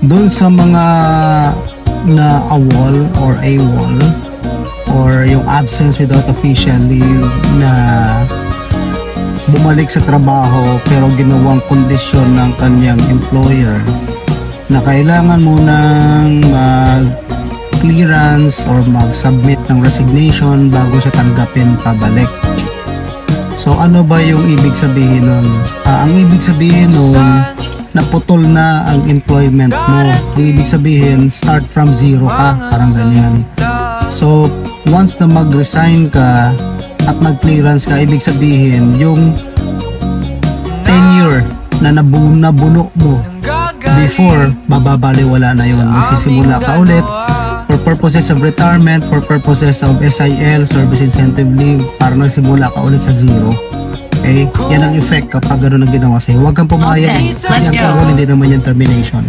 doon sa mga na AWOL or AWOL or yung absence without official leave na bumalik sa trabaho pero ginawang kondisyon ng kanyang employer na kailangan mo nang mag clearance or mag-submit ng resignation bago siya tanggapin pabalik. So ano ba yung ibig sabihin nun? Ah, ang ibig sabihin nun, naputol na ang employment mo. Ang ibig sabihin, start from zero ka, parang ganyan. So, once na mag-resign ka at mag-clearance ka, ibig sabihin, yung tenure na nabu- nabuno mo before, mababaliwala na yun. Magsisimula ka ulit for purposes of retirement, for purposes of SIL, Service Incentive Leave, para nagsimula ka ulit sa zero. Okay? Yan ang effect kapag gano'n ang ginawa sa'yo. Huwag kang pumayag. Okay, kasi let's ang go. parol hindi naman yung termination.